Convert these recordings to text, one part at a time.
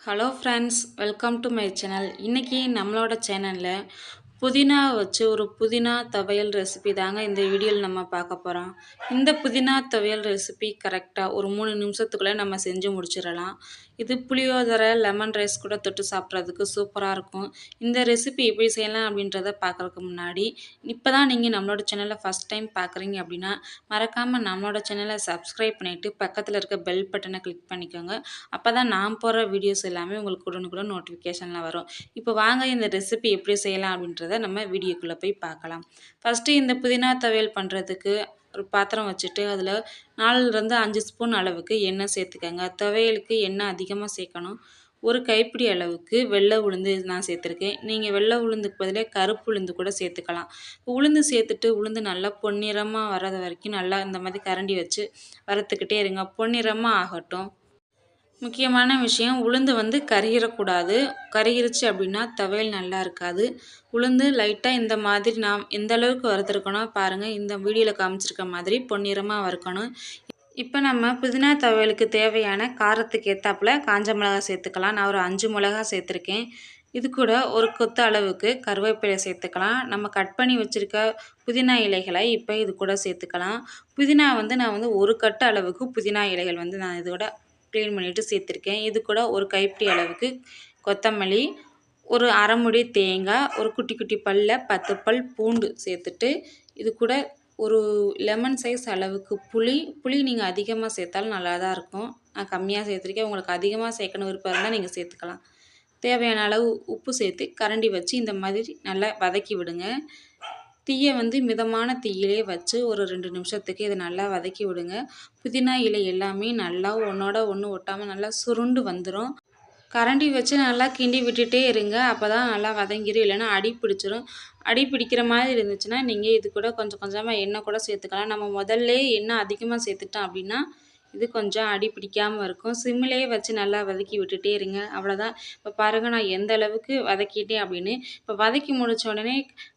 Hello friends welcome to my channel இன்றைக்கி நம்மளோட சேனலில் புதினா வச்சு ஒரு புதினா துவையல் ரெசிபி தாங்க இந்த வீடியோவில் நம்ம பார்க்க போகிறோம் இந்த புதினா துவையல் ரெசிபி கரெக்டாக ஒரு மூணு நிமிஷத்துக்குள்ளே நம்ம செஞ்சு முடிச்சிடலாம். இது புளியோதரை லெமன் ரைஸ் கூட தொட்டு சாப்பிட்றதுக்கு சூப்பராக இருக்கும். இந்த ரெசிபி எப்படி செய்யலாம் அப்படின்றத பார்க்குறதுக்கு முன்னாடி இப்போ தான் நீங்கள் நம்மளோட சேனலை ஃபஸ்ட் டைம் பார்க்குறீங்க அப்படின்னா மறக்காமல் நம்மளோட சேனலை சப்ஸ்கிரைப் பண்ணிவிட்டு பக்கத்தில் இருக்க பெல் பட்டனை கிளிக் பண்ணிக்கோங்க. அப்போ தான் நான் போடுற வீடியோஸ் எல்லாமே உங்களுக்கு உடனுக்குடன் நோட்டிஃபிகேஷனில் வரும். இப்போ வாங்க இந்த ரெசிபி எப்படி செய்யலாம் அப்படின்றத நம்ம வீடியோக்குள்ளே போய் பார்க்கலாம். ஃபஸ்ட்டு இந்த புதினா துவையல் பண்ணுறதுக்கு ஒரு பாத்திரம் வச்சுட்டு அதில் நாலுலேருந்து அஞ்சு ஸ்பூன் அளவுக்கு எண்ணெய் சேர்த்துக்கோங்க. துவையலுக்கு எண்ணெய் அதிகமாக சேர்க்கணும். ஒரு கைப்பிடி அளவுக்கு வெள்ளை உளுந்து நான் சேர்த்துருக்கேன். நீங்கள் வெள்ளை உளுந்துக்கு பதிலாக கருப்பு உளுந்து கூட சேர்த்துக்கலாம். உளுந்து சேர்த்துட்டு உளுந்து நல்லா பொன்னிறமாக வர்றது வரைக்கும் நல்லா இந்த மாதிரி கரண்டி வச்சு வறுத்துக்கிட்டே இருங்க. பொன்னிறமாக ஆகட்டும். முக்கியமான விஷயம் உளுந்து வந்து கருகிடக்கூடாது கருகிருச்சு அப்படின்னா துவையல் நல்லா இருக்காது. உளுந்து லைட்டாக இந்த மாதிரி நாம் எந்த அளவுக்கு வறுத்துருக்கணும் பாருங்கள் இந்த வீடியோவில் காமிச்சிருக்க மாதிரி பொன்னிறமாக வறுக்கணும். இப்போ நம்ம புதினா துவையலுக்கு தேவையான காரத்துக்கு ஏற்றாப்புல காஞ்ச மிளகா சேர்த்துக்கலாம். நான் ஒரு அஞ்சு மிளகா சேர்த்துருக்கேன். இது கூட ஒரு கொத்து அளவுக்கு கருவேப்பிலை சேர்த்துக்கலாம். நம்ம கட் பண்ணி வச்சுருக்க புதினா இலைகளை இப்போ இது கூட சேர்த்துக்கலாம். புதினா வந்து நான் வந்து ஒரு கட்டு அளவுக்கு புதினா இலைகள் வந்து நான் இதோட க்ளீன் பண்ணிவிட்டு சேர்த்துருக்கேன். இது கூட ஒரு கைப்பிடி அளவுக்கு கொத்தமல்லி ஒரு அரைமுடி தேங்காய் ஒரு குட்டி குட்டி பல்ல பத்து பல் பூண்டு சேர்த்துட்டு இது கூட ஒரு லெமன் சைஸ் அளவுக்கு புளி. புளி நீங்கள் அதிகமாக சேர்த்தாலும் நல்லா தான் இருக்கும். நான் கம்மியாக சேர்த்துருக்கேன். உங்களுக்கு அதிகமாக சேர்க்கணும் விருப்பம் இருந்தால் நீங்கள் சேர்த்துக்கலாம். தேவையான அளவு உப்பு சேர்த்து கரண்டி வச்சு இந்த மாதிரி நல்லா வதக்கி விடுங்க. தீயை வந்து மிதமான தீயிலே வச்சு ஒரு ரெண்டு நிமிஷத்துக்கு இதை நல்லா வதக்கி விடுங்க. புதினா இலை எல்லாமே நல்லா ஒன்றோட ஒன்று ஒட்டாமல் நல்லா சுருண்டு வந்துடும் கரண்டி வச்சு நல்லா கிண்டி விட்டுட்டே இருங்க. அப்போ தான் நல்லா வதங்கிடும் இல்லைன்னா அடி பிடிச்சிரும். அடி பிடிக்கிற மாதிரி இருந்துச்சுன்னா நீங்கள் இது கூட கொஞ்சம் கொஞ்சமாக எண்ணெய் கூட சேர்த்துக்கலாம். நம்ம முதல்ல எண்ணெய் அதிகமாக சேர்த்துட்டோம் அப்படின்னா இது கொஞ்சம் அடி பிடிக்காமல் இருக்கும். சிம்மிலே வச்சு நல்லா வதக்கி விட்டுட்டே இருங்க. அவ்வளோதான் இப்போ பாருங்கள் நான் எந்த அளவுக்கு வதக்கிட்டேன் அப்படின்னு. இப்போ வதக்கி முடித்த உடனே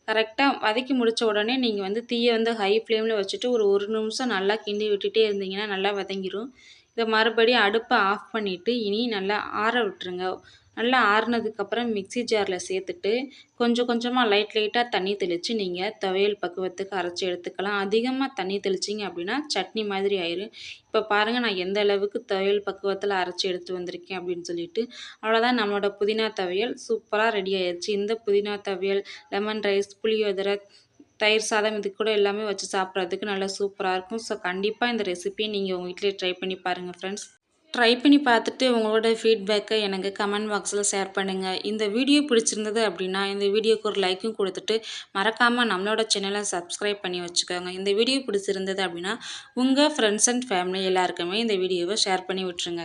கரெக்டாக வதக்கி முடித்த உடனே நீங்கள் வந்து தீயை வந்து ஹை ஃப்ளேமில் வச்சுட்டு ஒரு ஒரு நிமிஷம் நல்லா கிண்டி விட்டுட்டே இருந்தீங்கன்னா நல்லா வதங்கிடும் இதை மறுபடியும் அடுப்பை ஆஃப் பண்ணிவிட்டு இனி நல்லா ஆற விட்டுருங்க. நல்லா ஆறுனதுக்கப்புறம் மிக்சி ஜாரில் சேர்த்துட்டு கொஞ்சம் கொஞ்சமாக லைட் லைட்டாக தண்ணி தெளித்து நீங்கள் துவையல் பக்குவத்துக்கு அரைச்சி எடுத்துக்கலாம். அதிகமாக தண்ணி தெளிச்சிங்க அப்படின்னா சட்னி மாதிரி ஆயிரும். இப்போ பாருங்கள் நான் எந்த அளவுக்கு துவையல் பக்குவத்தில் அரைச்சி எடுத்து வந்திருக்கேன் அப்படின்னு சொல்லிட்டு அவ்வளோதான் நம்மளோட புதினா துவையல் சூப்பராக ரெடி ஆயிடுச்சு இந்த புதினா துவையல் லெமன் ரைஸ் புளியோதரை தயிர் சாதம் இது கூட எல்லாமே வச்சு சாப்பிட்றதுக்கு நல்லா சூப்பராக இருக்கும். ஸோ கண்டிப்பாக இந்த ரெசிபியை நீங்கள் உங்கள் வீட்டிலே ட்ரை பண்ணி பாருங்கள் ஃப்ரெண்ட்ஸ் ட்ரை பண்ணி பார்த்துட்டு உங்களோட ஃபீட்பேக்கை எனக்கு கமெண்ட் பாக்ஸில் ஷேர் பண்ணுங்கள் இந்த வீடியோ பிடிச்சிருந்தது அப்படின்னா இந்த வீடியோக்கு ஒரு லைக்கும் கொடுத்துட்டு மறக்காமல் நம்மளோட சேனலை சப்ஸ்கிரைப் பண்ணி வச்சுக்கோங்க. இந்த வீடியோ பிடிச்சிருந்தது அப்படின்னா உங்கள் ஃப்ரெண்ட்ஸ் அண்ட் ஃபேமிலி எல்லாருக்குமே இந்த வீடியோவை ஷேர் பண்ணி விட்டுருங்க.